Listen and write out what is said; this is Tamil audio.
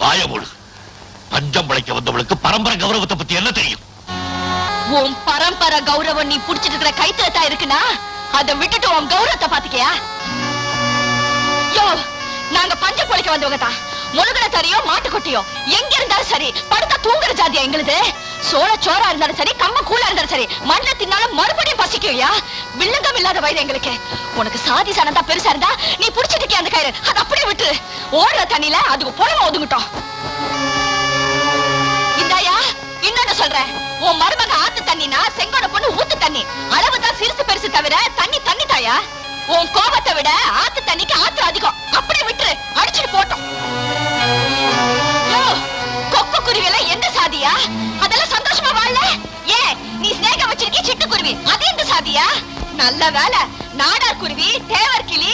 வாய மூடு. பஞ்சம் பிழைக்க வந்தவளுக்கு பரம்பரை கௌரவத்தை பத்தி என்ன தெரியும்? உன் பரம்பரை கௌரவம் நீ புடிச்சிட்டு இருக்கிற கைத்துல தான் இருக்குனா அதை விட்டுட்டு உன் கௌரவத்தை பாத்துக்கியா? யோ நாங்க பஞ்சம் பொழைக்க வந்தவங்க தான். முழுகன தரையோ கொட்டியோ எங்க இருந்தாலும் சரி படுத்தா தூங்குற ஜாதியா எங்களுது? சோழ சோரா இருந்தாலும் சரி கம்ம கூலா இருந்தாலும் சரி மண்ணை தின்னாலும் மறுபடியும் பசிக்கும்யா வில்லங்கம் இல்லாத வயது எங்களுக்கு. உனக்கு சாதி சனந்தா பெருசா இருந்தா நீ புடிச்சிட்டு அந்த கயிறு? அது அப்படியே விட்டு ஓடுற தண்ணியில அதுக்கு புலமா ஒதுங்கிட்டோம். இந்தாயா இன்னொன்னு சொல்றேன். உன் மருமக ஆத்து தண்ணினா செங்கோட பொண்ணு ஊத்து தண்ணி. அளவு தான் சிறுசு பெருசு தவிர தண்ணி தண்ணி தாயா? உன் கோபத்தை விட ஆத்து தண்ணிக்கு ஆத்து அதிகம். அப்படியே விட்டுரு. அடிச்சுட்டு போட்டோம். கொக்கு குருவியெல்லாம் எந்த சாதியா? அதெல்லாம் சந்தோஷமா வாழ் குருவி. அது எந்த சாதியா? நல்ல வேலை நாடார் குருவி தேவர் கிளி